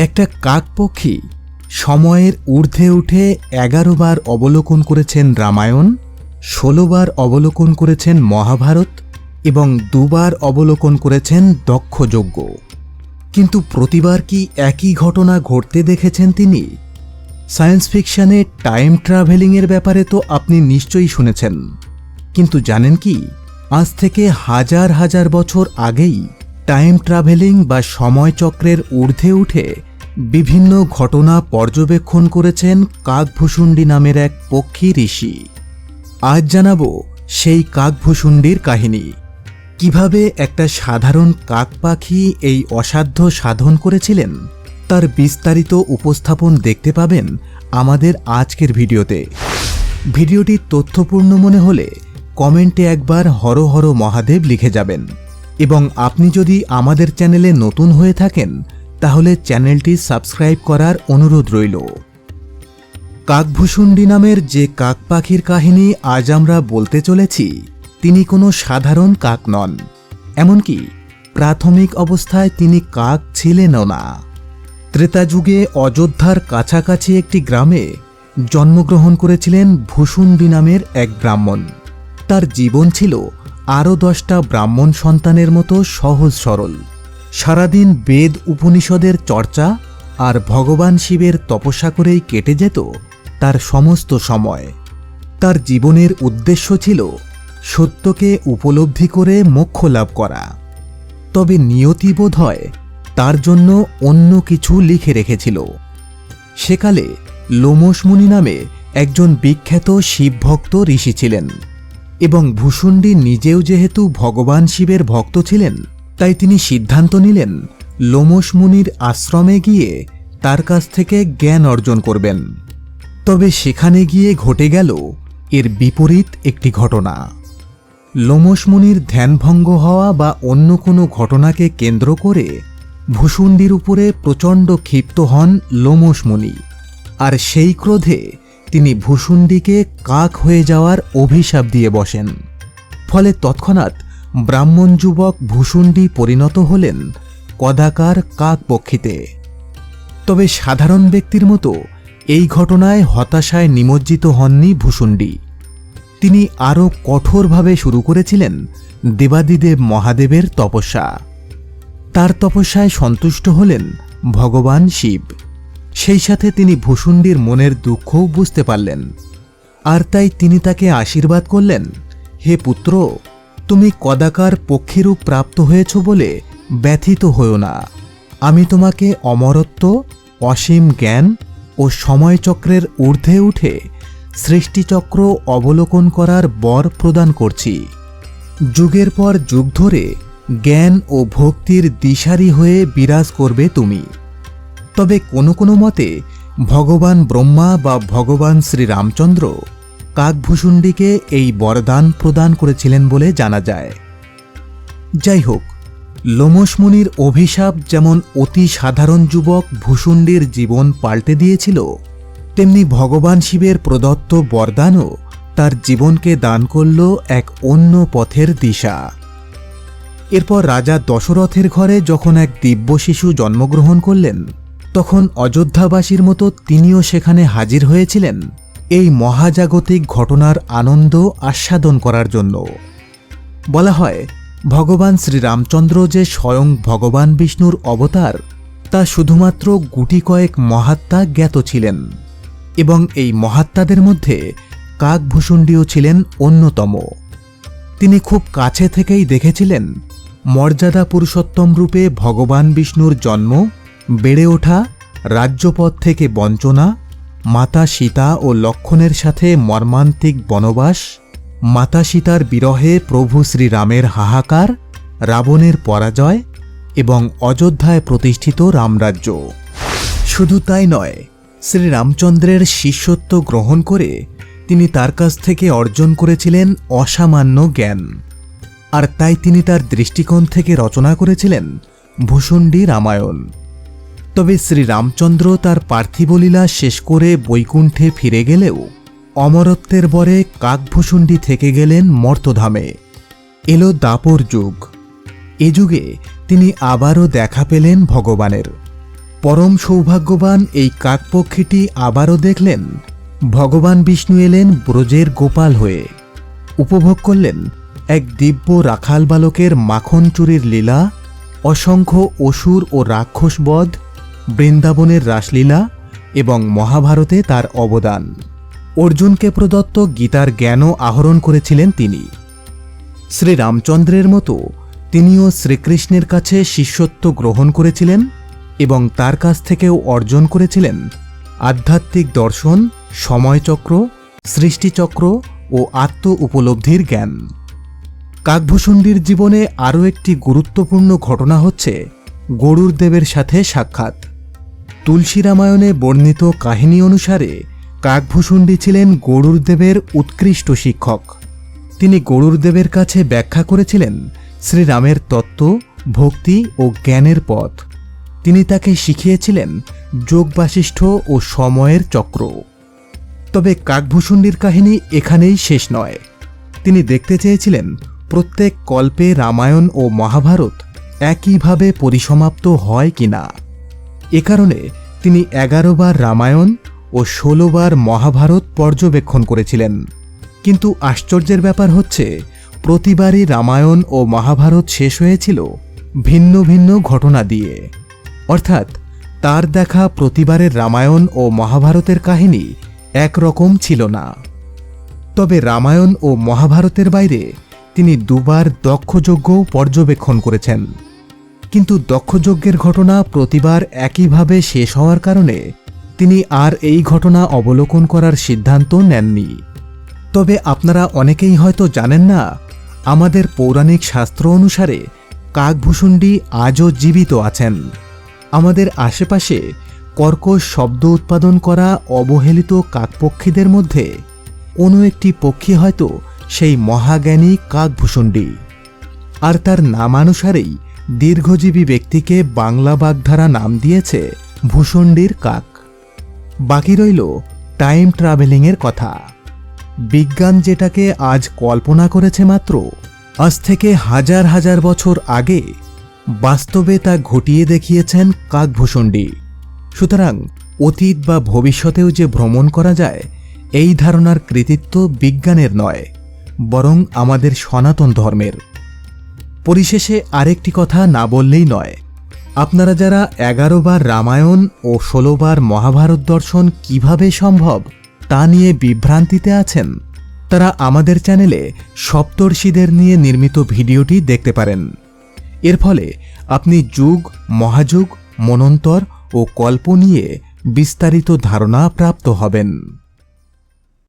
একটা কাকপক্ষী সময়ের ঊর্ধ্বে উঠে এগারো বার অবলোকন করেছেন রামায়ণ ষোলোবার অবলোকন করেছেন মহাভারত এবং দুবার অবলোকন করেছেন দক্ষযজ্ঞ। কিন্তু প্রতিবার কি একই ঘটনা ঘটতে দেখেছেন তিনি? সায়েন্স ফিকশনে টাইম ট্রাভেলিংয়ের ব্যাপারে তো আপনি নিশ্চয়ই শুনেছেন। কিন্তু জানেন কি, আজ থেকে হাজার হাজার বছর আগেই টাইম ট্রাভেলিং বা সময়চক্রের ঊর্ধ্বে উঠে বিভিন্ন ঘটনা পর্যবেক্ষণ করেছেন কাকভূষুণ্ডী নামের এক পক্ষী ঋষি। আজ জানাব সেই কাকভূষুণ্ডির কাহিনী। কীভাবে একটা সাধারণ কাক পাখি এই অসাধ্য সাধন করেছিলেন, তার বিস্তারিত উপস্থাপন দেখতে পাবেন আমাদের আজকের ভিডিওতে। ভিডিওটি তথ্যপূর্ণ মনে হলে কমেন্টে একবার হর হর মহাদেব লিখে যাবেন। এবং আপনি যদি আমাদের চ্যানেলে নতুন হয়ে থাকেন তাহলে চ্যানেলটি সাবস্ক্রাইব করার অনুরোধ রইল। কাকভূষুণ্ডী নামের যে কাক পাখির কাহিনী আজ আমরা বলতে চলেছি, তিনি কোনো সাধারণ কাক নন। এমনকি প্রাথমিক অবস্থায় তিনি কাক ছিলেনও না। ত্রেতা যুগে অযোধ্যার কাছাকাছি একটি গ্রামে জন্মগ্রহণ করেছিলেন ভূষুণ্ডী নামের এক ব্রাহ্মণ। তার জীবন ছিল আরও দশটা ব্রাহ্মণ সন্তানের মতো সহজ সরল। সারাদিন বেদ উপনিষদের চর্চা আর ভগবান শিবের তপস্যা করেই কেটে যেত তার সমস্ত সময়। তার জীবনের উদ্দেশ্য ছিল সত্যকে উপলব্ধি করে মোক্ষ লাভ করা। তবে নিয়তি বোধ হয় তার জন্য অন্য কিছু লিখে রেখেছিল। সেকালে লোমসমুনি নামে একজন বিখ্যাত শিবভক্ত ঋষি ছিলেন এবং ভূষুণ্ডী নিজেও যেহেতু ভগবান শিবের ভক্ত ছিলেন তাই তিনি সিদ্ধান্ত নিলেন লোমস মুনির আশ্রমে গিয়ে তার কাছ থেকে জ্ঞান অর্জন করবেন। তবে সেখানে গিয়ে ঘটে গেল এর বিপরীত একটি ঘটনা। লোমস মুনির ধ্যানভঙ্গ হওয়া বা অন্য কোনো ঘটনাকে কেন্দ্র করে ভূষুণ্ডির উপরে প্রচণ্ড ক্ষিপ্ত হন লোমস মুনি, আর সেই ক্রোধে তিনি ভূষুণ্ডিকে কাক হয়ে যাওয়ার অভিশাপ দিয়ে বসেন। ফলে তৎক্ষণাৎ ব্রাহ্মণ যুবক ভূষুণ্ডি পরিণত হলেন কদাকার কাক পক্ষীতে তবে সাধারণ ব্যক্তির মতো এই ঘটনায় হতাশায় নিমজ্জিত হননি ভূষুণ্ডি। তিনি আরও কঠোরভাবে শুরু করেছিলেন দেবাদিদেব মহাদেবের তপস্যা। তার তপস্যায় সন্তুষ্ট হলেন ভগবান শিব। সেই সাথে তিনি ভূষুণ্ডির মনের দুঃখও বুঝতে পারলেন। আর তাই তিনি তাকে আশীর্বাদ করলেন, হে পুত্র তুমি কদাকার পক্ষীরূপ প্রাপ্ত হয়েছ বলে ব্যথিত হও না। আমি তোমাকে অমরত্ব, অসীম জ্ঞান ও সময়চক্রের ঊর্ধ্বে উঠে সৃষ্টিচক্র অবলোকন করার বর প্রদান করছি। যুগের পর যুগ ধরে জ্ঞান ও ভক্তির দিশারি হয়ে বিরাজ করবে তুমি। তবে কোনো কোনো মতে ভগবান ব্রহ্মা বা ভগবান শ্রীরামচন্দ্র কাকভূষুণ্ডিকে এই বরদান প্রদান করেছিলেন বলে জানা যায়। যাই হোক লোমসমুনির অভিশাপ যেমন অতি সাধারণ যুবক ভূষুণ্ডির জীবন পাল্টে দিয়েছিল, তেমনি ভগবান শিবের প্রদত্ত বরদানও তার জীবনকে দান করল এক অন্য পথের দিশা। এরপর রাজা দশরথের ঘরে যখন এক দিব্য শিশু জন্মগ্রহণ করলেন, তখন অযোধ্যাবাসীর মতো তিনিও সেখানে হাজির হয়েছিলেন। এই মহাজাগতিক ঘটনার আনন্দ আস্বাদন করার জন্য। বলা হয়, ভগবান শ্রীরামচন্দ্র যে স্বয়ং ভগবান বিষ্ণুর অবতার, তা শুধুমাত্র গুটি কয়েক মহাত্মা জ্ঞাত ছিলেন এবং এই মহাত্মাদের মধ্যে কাকভূষুণ্ডিও ছিলেন অন্যতম। তিনি খুব কাছে থেকেই দেখেছিলেন মর্যাদা পুরুষোত্তম রূপে ভগবান বিষ্ণুর জন্ম, বেড়ে ওঠা, রাজ্যপথ থেকে বঞ্চনা মাতা সীতা ও লক্ষণের সাথে মর্মান্তিক বনবাস, মাতা সীতার বিরহে প্রভু শ্রীরামের হাহাকার, রাবণের পরাজয় এবং অযোধ্যায় প্রতিষ্ঠিত রামরাজ্য। শুধু তাই নয়, শ্রীরামচন্দ্রের শিষ্যত্ব গ্রহণ করে তিনি তার কাছ থেকে অর্জন করেছিলেন অসামান্য জ্ঞান। আর তাই তিনি তার দৃষ্টিকোণ থেকে রচনা করেছিলেন ভূষণ্ডী রামায়ণ। তবে শ্রীরামচন্দ্র তার পার্থিবলীলা শেষ করে বৈকুণ্ঠে ফিরে গেলেও অমরত্বের বরে কাকভূষুণ্ডী থেকে গেলেন মর্তধামে। এলো দাপর যুগ। এ যুগে তিনি আবারও দেখা পেলেন ভগবানের। পরম সৌভাগ্যবান এই কাকপক্ষীটি আবারও দেখলেন, ভগবান বিষ্ণু এলেন ব্রজের গোপাল হয়ে। উপভোগ করলেন এক দিব্য রাখাল বালকের মাখন চুরির লীলা, অসংখ্য অসুর ও রাক্ষস বধ বৃন্দাবনের রাসলীলা এবং মহাভারতে তার অবদান। অর্জুনকে প্রদত্ত গীতার জ্ঞানও আহরণ করেছিলেন তিনি। শ্রীরামচন্দ্রের মতো তিনিও শ্রীকৃষ্ণের কাছে শিষ্যত্ব গ্রহণ করেছিলেন এবং তার কাছ থেকেও অর্জন করেছিলেন আধ্যাত্মিক দর্শন, সময়চক্র, সৃষ্টিচক্র ও আত্ম উপলব্ধির জ্ঞান। কাকভূষণ্ডীর জীবনে আরও একটি গুরুত্বপূর্ণ ঘটনা হচ্ছে গরুর দেবের সাথে সাক্ষাৎ। তুলসী রামায়ণে বর্ণিত কাহিনী অনুসারে কাকভূষণ্ডী ছিলেন গরুর দেবের উৎকৃষ্ট শিক্ষক। তিনি গরুর দেবের কাছে ব্যাখ্যা করেছিলেন শ্রীরামের তত্ত্ব, ভক্তি ও জ্ঞানের পথ। তিনি তাকে শিখিয়েছিলেন যোগ বাশিষ্ঠ ও সময়ের চক্র। তবে কাকভূষণ্ডীর কাহিনী এখানেই শেষ নয়। তিনি দেখতে চেয়েছিলেন প্রত্যেক কল্পে রামায়ণ ও মহাভারত একইভাবে পরিসমাপ্ত হয় কিনা। এ কারণে তিনি এগারো বার রামায়ণ ও ষোলো বার মহাভারত পর্যবেক্ষণ করেছিলেন। কিন্তু আশ্চর্যের ব্যাপার হচ্ছে, প্রতিবারই রামায়ণ ও মহাভারত শেষ হয়েছিল ভিন্ন ভিন্ন ঘটনা দিয়ে। অর্থাৎ, তার দেখা প্রতিবারের রামায়ণ ও মহাভারতের কাহিনী একরকম ছিল না। তবে রামায়ণ ও মহাভারতের বাইরে তিনি দুবার দক্ষযজ্ঞও পর্যবেক্ষণ করেছেন। কিন্তু দক্ষযজ্ঞের ঘটনা প্রতিবার একইভাবে শেষ হওয়ার কারণে তিনি আর এই ঘটনা অবলোকন করার সিদ্ধান্ত নেননি। তবে আপনারা অনেকেই হয়তো জানেন না, আমাদের পৌরাণিক শাস্ত্র অনুসারে কাকভূষণ্ডী আজও জীবিত আছেন। আমাদের আশেপাশে কর্কশ শব্দ উৎপাদন করা অবহেলিত কাকপক্ষীদের মধ্যে কোনো একটি পক্ষী হয়তো সেই মহাজ্ঞানী কাকভূষণ্ডী আর তার নামানুসারেই দীর্ঘজীবী ব্যক্তিকে বাংলা বাগধারা নাম দিয়েছে ভূষণ্ডীর কাক। বাকি রইল টাইম ট্রাভেলিংয়ের কথা। বিজ্ঞান যেটাকে আজ কল্পনা করেছে মাত্র, আজ থেকে হাজার হাজার বছর আগে বাস্তবে তা ঘটিয়ে দেখিয়েছেন কাকভূষণ্ডী সুতরাং অতীত বা ভবিষ্যতেও যে ভ্রমণ করা যায়, এই ধারণার কৃতিত্ব বিজ্ঞানের নয়, বরং আমাদের সনাতন ধর্মের। পরিশেষে আরেকটি কথা না বললেই নয়। আপনারা যারা এগারো বার রামায়ণ ও ষোলো বার মহাভারত দর্শন কীভাবে সম্ভব তা নিয়ে বিভ্রান্তিতে আছেন, তারা আমাদের চ্যানেলে সপ্তর্ষিদের নিয়ে নির্মিত ভিডিওটি দেখতে পারেন। এর ফলে আপনি যুগ, মহাযুগ, মনন্তর ও কল্প নিয়ে বিস্তারিত ধারণা প্রাপ্ত হবেন।